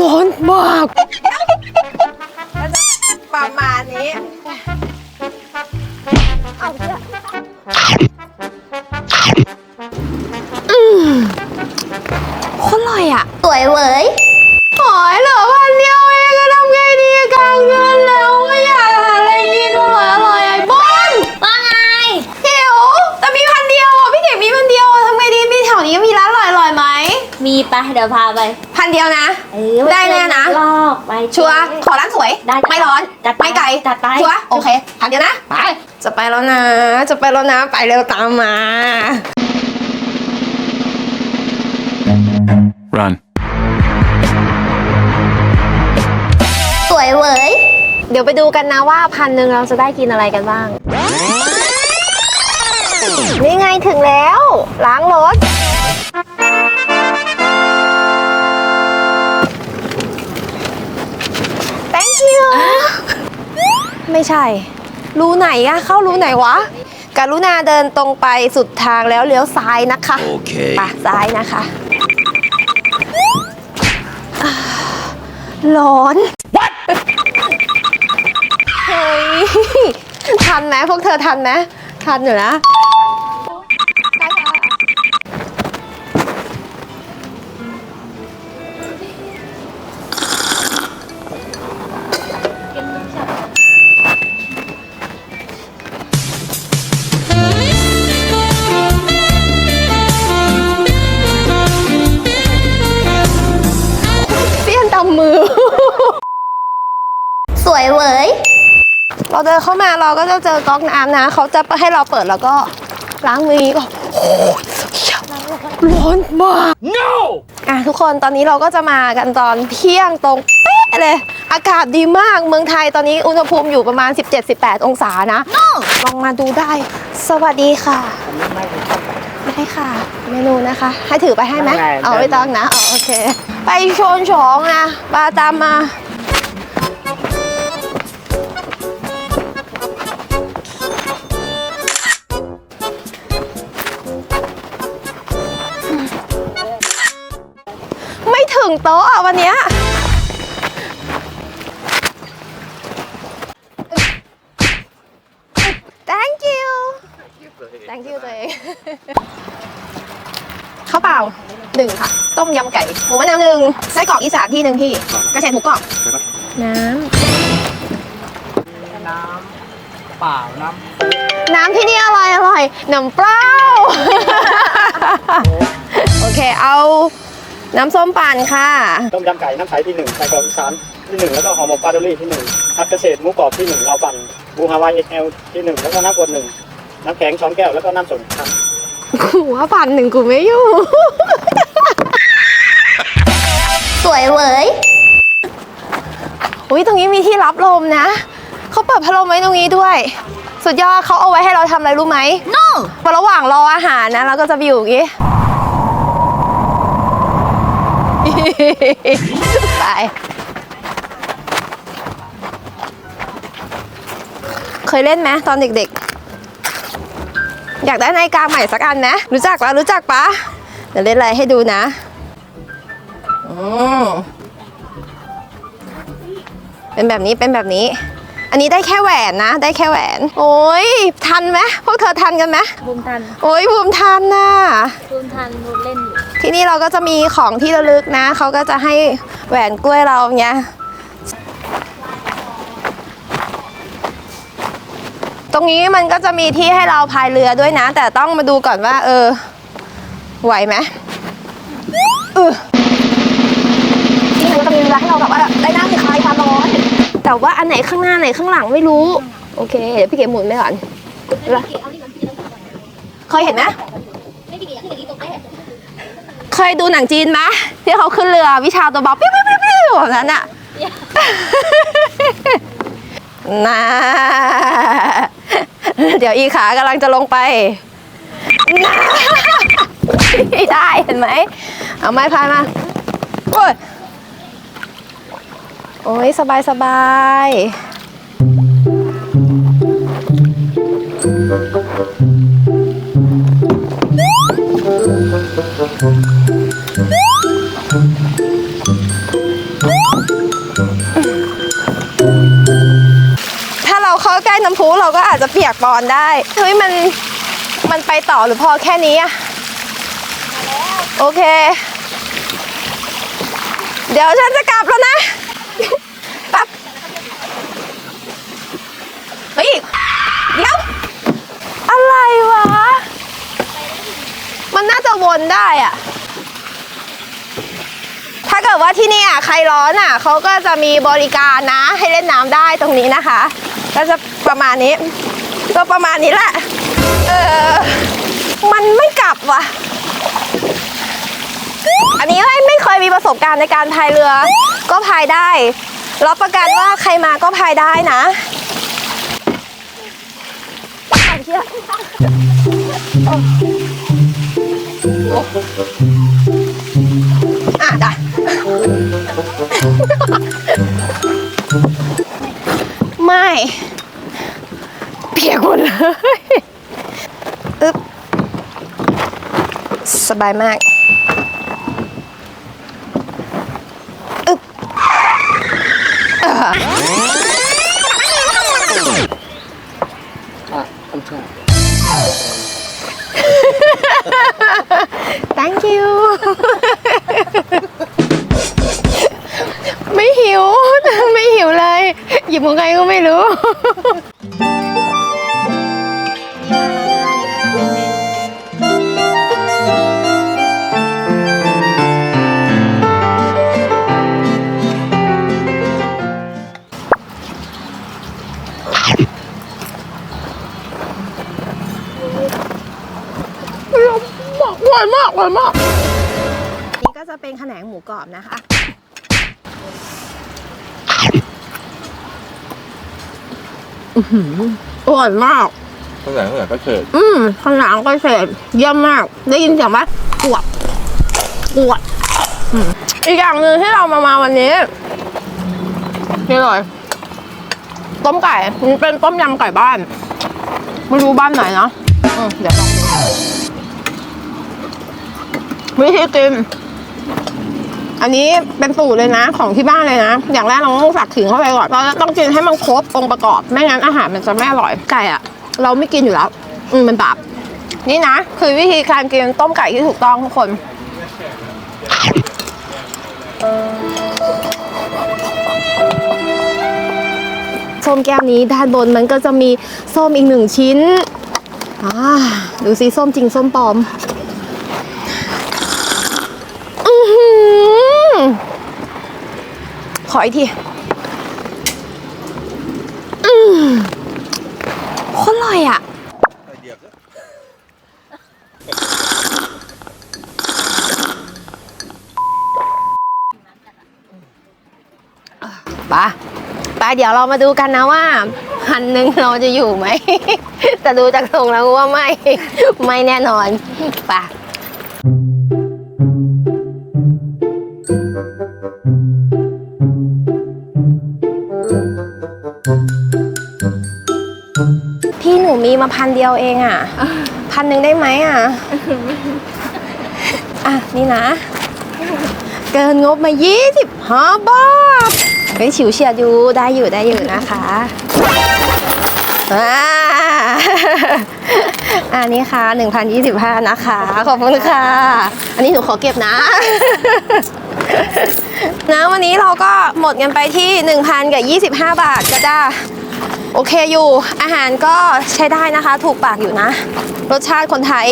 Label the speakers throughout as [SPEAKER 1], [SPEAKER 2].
[SPEAKER 1] ร้อนมาก ประมาณนี้เอาเถอะอืมโคนอร่อยอะ
[SPEAKER 2] สวยเหวย
[SPEAKER 1] หอยเหลือพันเดียวเองจะทำไงดีกลางเดือนแล้วก็อยากหาอะไรกินอร่อยอร่อยๆไอ้บอล
[SPEAKER 2] ว่าไง
[SPEAKER 1] หิวแต่มีพันเดียวอะพี่เก๋มีพันเดียวอะทำไงดีมีแถวนี้มีร้านอร่อยอร่อยๆไหม
[SPEAKER 2] มีปะเดี๋ยวพาไป
[SPEAKER 1] พันเดียวนะ ชัวร์ขอร้านสวย
[SPEAKER 2] ได้
[SPEAKER 1] ไม่ร้อน
[SPEAKER 2] จัดไป
[SPEAKER 1] ไม่ไกล
[SPEAKER 2] จัดไป
[SPEAKER 1] ชัวร์โอเคพันเดียวนะ ไป จะไปแล้วนะ จะไปแล้วนะ ไปเร็วตามมา
[SPEAKER 3] Run.
[SPEAKER 2] สวยเหวย
[SPEAKER 1] เดี๋ยวไปดูกันนะว่าพันหนึ่งเราจะได้กินอะไรกันบ้าง นี่ไงถึงแล้ว ล้างรถ ไม่ใช่ รูไหนอะเข้ารูไหนวะกรุณาเดินตรงไปสุดทางแล้วเลี้ยวซ้ายนะคะ
[SPEAKER 3] Okay.
[SPEAKER 1] ปะซ้ายนะคะอ่าร้อน เฮ้ย ทันไหมพวกเธอทันไหมทันอยู่นะ เราเดินเข้ามาเราก็จะเจอก๊อกน้ำนะเขาจะให้เราเปิดแล้วก็ล้างมืออย่างนี้ก็โอ้โหร้อนมาก no อะทุกคนตอนนี้เราก็จะมากันตอนเที่ยงตรงเป๊ะเลย อากาศดีมากเมืองไทยตอนนี้อุณหภูมิอยู่ประมาณ 17-18 องศานะลองมาดูได้ สวัสดีค่ะได้ค่ะ เมนูนะคะ ให้ถือไปให้ไหม
[SPEAKER 4] ได้
[SPEAKER 1] เอาไม่ต้องนะเอาโอเค ไปโชนฉองนะปาตามมา งโต๊ะอะวันเนี้ย thank you thank you ตัวเองข้าวเปล่าหนึ่งค่ะ ต้มยำไก่หมูมะนาวหนึ่งไส้กรอกอีสานที่หนึ่งพี่กระเทียมหมูกรอบน้
[SPEAKER 4] น้ำเปล่าน้ำ
[SPEAKER 1] น้ำที่นี่อร่อยอร่อยน้ำเปล่า โอเคเอา น้ำส้มปั่นค่ะำ
[SPEAKER 4] ต้มยำไก่น้ำใสที่หนึ่งไส้กรอกอีสานที่หนึ่งแล้วก็ห่อหมกปลาดอลลี่ที่หนึ่งผัดเกษตรหมูกรอบที่หนึ่งเราปั่นบูฮาวายเอ็กเอลที่หนึ่งแล้วก็น้ำกรดหนึ่งน้ำแข็งช้อนแก้วแล้วก็น้ำส้มครับ
[SPEAKER 1] หัวปั่นหนึ่งกูไม่อยู่
[SPEAKER 2] สวยเหวย
[SPEAKER 1] อุ้ยตรงนี้มีที่รับลมนะ เขาเปิดพัดลมไว้ตรงนี้ด้วย สุดยอดเขาเอาไว้ให้เราทำอะไรรู้ไหม
[SPEAKER 2] no
[SPEAKER 1] ระหว่างรออาหารนะเราก็จะไปอยู่อย่างนี้ ไป เคยเล่นไหมตอนเด็กๆ อยากได้นาฬิกาใหม่สักอันนะ รู้จักปะรู้จักปะเดี๋ยวเล่นอะไรให้ดูนะอืมเป็นแบบนี้เป็นแบบนี้ อันนี้ได้แค่แหวนนะ ได้แค่แหวน โอ้ยทันไหมพวกเธอทันกันไหม
[SPEAKER 2] บูมทัน
[SPEAKER 1] โอ้ยภูมิทันน่ะ
[SPEAKER 2] บูมทันบูมเล่นอยู่
[SPEAKER 1] ที่นี่เราก็จะมีของที่ระลึกนะ เขาก็จะให้แหวนกล้วยเราเนี้ยตรงนี้มันก็จะมีที่ให้เราพายเรือด้วยนะ แต่ต้องมาดูก่อนว่า เออ ไหวไหมเออที่มันก็จะมีเวลาให้เราแบบว่าได้นั่งคลายความร้อนแต่ว่าอันไหนข้างหน้าไหนข้างหลังไม่รู้ โอเค เดี๋ยวพี่เก๋หมุนไปก่อนเคยเห็นไหมเค ยดูหนังจีนไหมที่เขาขึ้นเรือวิชาตัวเบาปิ้วปิ้วปิ้วปิ้วแบบนั้นอะน่าเดี๋ยวอีขากำลังจะลงไปน่าไม่ได้เห็นไหม เอาไม้พายมา โอ้ย โอ้ย สบายสบาย ถ้าเราเข้าใกล้น้ำพุเราก็อาจจะเปียกปอนได้เฮ้ยมันมันไปต่อหรือพอแค่นี้อะโอเค เดี๋ยวฉันจะกลับแล้วนะปั๊บเฮ้ยเดี๋อะไรวะ มันน่าจะวนได้อะ กิดว่าที่นี่อะใครร้อนอะเขาก็จะมีบริการนะ ให้เล่นน้ำได้ตรงนี้นะคะ ก็จะประมาณนี้ ก็ประมาณนี้แหละ เออ มันไม่กลับว่ะ อันนี้ไม่ไม่เคยมีประสบการณ์ในการพายเรือ ก็พายได้รับประกันว่าใครมาก็พายได้นะเอ ไม่ เปียกหมดเลยอึ๊บสบายมากอึ๊บอ่า
[SPEAKER 4] อะ
[SPEAKER 1] หยิบของใครก็ไม่รู้ อร่อยมากอร่อยมาก นี่ก็จะเป็นแขนงหมูกรอบนะคะ อื้อหืออร่อยมาก
[SPEAKER 3] ข้างหลังข้างหลังก็เฉิด
[SPEAKER 1] อืมขนางก็เสร็จเยี่ยมมาก ได้ยินเสียงไหมกวดกวดอืมอีกอย่างหนึ่งที่เรามามาวันนี้นี่เลยต้มไก่มันเป็นต้มยำไก่บ้าน ไม่รู้บ้านไหนนะอืมเดี๋ยวลองดูวิธีกิน อันนี้เป็นสูตรเลยนะของที่บ้านเลยนะ อย่างแรกเราต้องสักขิงเข้าไปก่อนเราจะต้องกินให้มันครบองค์ประกอบ ไม่งั้นอาหารมันจะไม่อร่อยไก่อะเราไม่กินอยู่แล้ว อืมมันบาปนี่นะ คือวิธีการกินต้มไก่ที่ถูกต้องทุกคนส้มแก้วนี้ด้านบนมันก็จะมีส้มอีกหนึ่งชิ้น อ่า ดูสิส้มจริงส้มปลอม อือหือ ขออีกทีอืมโคตรอร่อยอะ ปะปะเดี๋ยวเรามาดูกันนะว่าหันหนึ่งเราจะอยู่ไหม แต่ดูจากทรงแล้วว่าไม่ ไม่แน่นอนปะ มีมาพันเดียวเองอะ พันหนึ่งได้ไหมอะ อะ นี่นะ เกินงบมา25บาทเฮ้ยฉิวเฉียดอยู่ ได้อยู่ได้อยู่นะคะอ่าอันนี้ค่ะ 1,025 นะคะ ขอบคุณค่ะ อันนี้หนูขอเก็บนะ นะวันนี้เราก็หมดกันไปที่ 1,000 กับ 25 บาทก็ได้ โอเคอยู่ อาหารก็ใช้ได้นะคะ ถูกปากอยู่นะ รสชาติคนไทย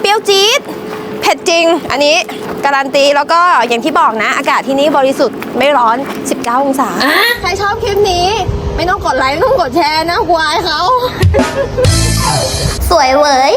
[SPEAKER 1] เปรี้ยวจี๊ดเผ็ดจริง อันนี้การันตีแล้วก็อย่างที่บอกนะ อากาศที่นี่บริสุทธิ์ไม่ร้อน 19 องศา ใครชอบคลิปนี้ ไม่ต้องกดไลค์ไม่ต้องกดแชร์นะควายเขา
[SPEAKER 2] สวยเหวย